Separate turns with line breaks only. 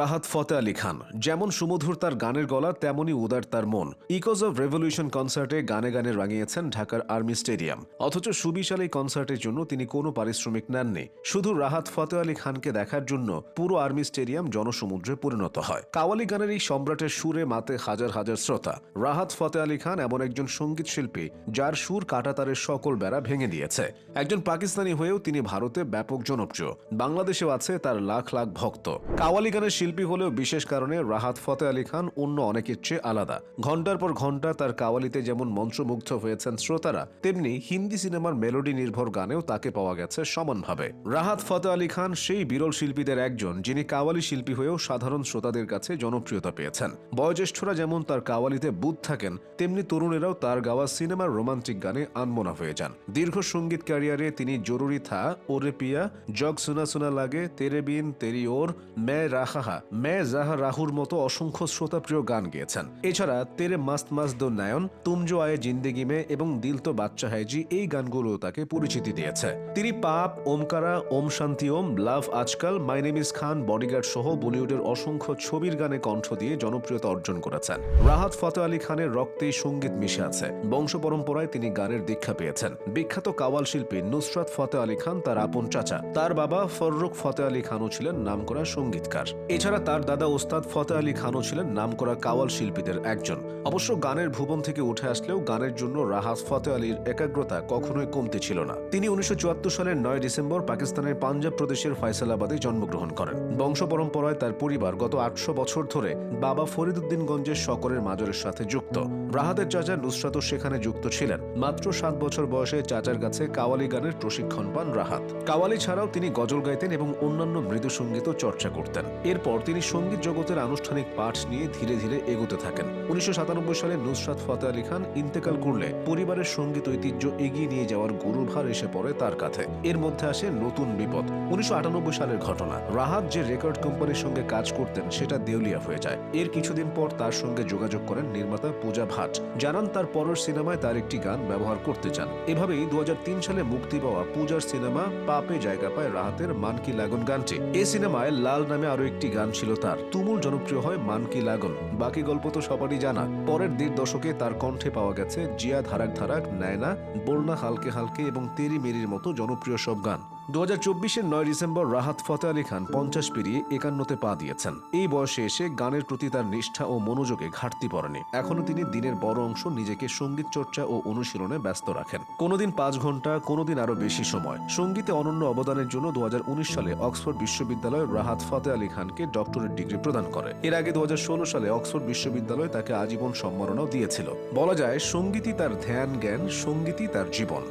রাহাত ফতে আলী খান। যেমন সুমধুর তার গানের গলা তেমনই উদার তার মন। ইকোজ অব রেভলিউশন কনসার্টে গানে গানে রাঙিয়েছেন ঢাকার আর্মি স্টেডিয়াম অথচ সুবিশাল এই কনসার্টের জন্য তিনি কোনো পারিশ্রমিক নেননি। শুধু রাহাত ফতে আলী খানকে দেখার জন্য পুরো আর্মি স্টেডিয়াম জনসমুদ্রে পরিণত হয়। কাওয়ালি গানের এই সম্রাটের সুরে মাতে হাজার হাজার শ্রোতা। রাহাত ফতে আলী খান এমন একজন সংগীত শিল্পী, যার সুর কাটাতারের সকল বেড়া ভেঙে দিয়েছে। একজন পাকিস্তানি হয়েও তিনি ভারতে ব্যাপক জনপ্রিয়। বাংলাদেশেও আছে তার লাখ লাখ ভক্ত। কাওয়ালি গানের শিল্পী হলেও বিশেষ কারণে রাহাত ফতে আলী খান অন্য অনেকের চেয়ে আলাদা। ঘণ্টার পর ঘণ্টা তার কাওয়ালিতে যেমন মন্ত্রমুগ্ধ হয়েছেন শ্রোতারা, তেমনি হিন্দি সিনেমার মেলোডি নির্ভর গানেও তাকে পাওয়া গেছে সমানভাবে। রাহাত ফতে আলী খান সেই বিরল শিল্পীদের একজন, যিনি কাওয়ালি শিল্পী হয়েও সাধারণ শ্রোতাদের কাছে জনপ্রিয়তা পেয়েছেন। বয়োজ্যেষ্ঠরা যেমন তার কাওয়ালিতে বুধ থাকেন, তেমনি তরুণেরাও তার গাওয়া সিনেমার রোমান্টিক গানে আনমনা হয়ে যান। দীর্ঘ সংগীত ক্যারিয়ারে তিনি জরুরি থা, ওরে পিয়া, জগ সুনা সুনা লাগে, তেরে বিন, তেরি ওর, মে রাহাহা মে জাহা রাহুর মতো অসংখ্য শ্রোতাপ্রিয় গান গেয়েছেন। এছাড়া তেরে মাস্ত মাস্ত দো নায়ন, তুম জো আয়ে জিন্দেগি মে এবং দিল তো বাচ্চা হাইজি এই গানগুলো তাকে পরিচিতি দিয়েছে। তিনি পাপ, ওমকারা, ওম শান্তি, ওম লাভ আজকাল, my name is Khan, bodyguard সহ বলিউডের অসংখ্য ছবির গানে কণ্ঠ দিয়ে জনপ্রিয়তা অর্জন করেছেন। রাহাত ফতে আলী খানের রক্তেই সংগীত মিশে আছে। বংশ পরম্পরায় তিনি গানের দীক্ষা পেয়েছেন। বিখ্যাত কাওয়াল শিল্পী নুসরাত ফতে আলী খান তার আপন চাচা। তার বাবা ফররুখ ফতে আলী খানও ছিলেন নামকরা সঙ্গীতকার। এছাড়া তার দাদা ওস্তাদ ফতে আলী খানও ছিলেন নামকরা কাওয়াল শিল্পীদের একজন। অবশ্য গানের ভুবন থেকে উঠে আসলেও গানের জন্য রাহাত ফতে আলীর একাগ্রতা কখনোই কমতি ছিল না। তিনি উনিশশো সালের নয় ডিসেম্বর পাকিস্তানের পাঞ্জাব প্রদেশের ফয়সালাবাদে জন্মগ্রহণ করেন। বংশ পরম্পরায় তার পরিবার গত আটশো বছর ধরে বাবা ফরিদুদ্দিনগঞ্জের শকরের মাজরের সাথে যুক্ত। রাহাতের চাচা নুসরাতও সেখানে যুক্ত ছিলেন। মাত্র সাত বছর বয়সে চাচার কাছে কাওয়ালি গানের প্রশিক্ষণ পান রাহাত। কাওয়ালি ছাড়াও তিনি গজল গাইতেন এবং অন্যান্য মৃদু সঙ্গীতও চর্চা করতেন। এরপর তিনি সংগীত জগতের আনুষ্ঠানিক পাঠ নিয়ে ধীরে ধীরে এগোতে থাকেন। উনিশশো সাতানব্বই সালে নুসরাত ফতে আলী খান ইন্তেকাল করলে পরিবারের সংগীত ঐতিহ্য এগিয়ে নিয়ে যাওয়ার গুরুভার এসে পড়ে তার কাছে এর মধ্যে আসে নতুন বিপদ। উনিশশো আটানব্বই সালের ঘটনা। রাহাত যে রেকর্ড কোম্পানির সঙ্গে কাজ করতেন সেটা দেউলিয়া হয়ে যায়। এর কিছুদিন পর তার সঙ্গে যোগাযোগ করেন নির্মাতা পূজা ভাট। জানান তার পরের সিনেমায় তার একটি গান ব্যবহার করতে চান। এভাবেই দু হাজার তিন সালে মুক্তি পাওয়া পূজার সিনেমা পাপে জায়গা পায় রাহাতের মানকি লাগন গানটি। এই সিনেমায় লাল নামে আরও একটি গান ছিল তার তুমুল জনপ্রিয় হয় মানকি লাগন। বাকি গল্প তো সবারই জানা। পরের দেড় দশকে তার কণ্ঠে পাওয়া গেছে জিয়া ধারাক ধারাক, নায়না, বোলনা হালকে হালকে এবং তেরি মেরির মতো জনপ্রিয় সব গান। দু হাজার চব্বিশের নয় ডিসেম্বর রাহাত ফতে আলী খান পঞ্চাশ পেরিয়ে একান্নতে পা দিয়েছেন। এই বয়সে এসে গানের প্রতি তার নিষ্ঠা ও মনোযোগে ঘাটতি পড়েনি। এখনও তিনি দিনের বড় অংশ নিজেকে সংগীত চর্চা ও অনুশীলনে ব্যস্ত রাখেন। কোনোদিন পাঁচ ঘণ্টা, কোনোদিন আরও বেশি সময়। সঙ্গীতে অনন্য অবদানের জন্য দুহাজার উনিশ সালে অক্সফোর্ড বিশ্ববিদ্যালয় রাহাত ফতে আলী খানকে ডক্টরেট ডিগ্রি প্রদান করে। এর আগে দু হাজার ষোলো সালে অক্সফোর্ড বিশ্ববিদ্যালয় তাকে আজীবন সম্মাননাও দিয়েছিল। বলা যায়, সঙ্গীতই তার ধ্যান, জ্ঞান, সঙ্গীতই তার জীবন।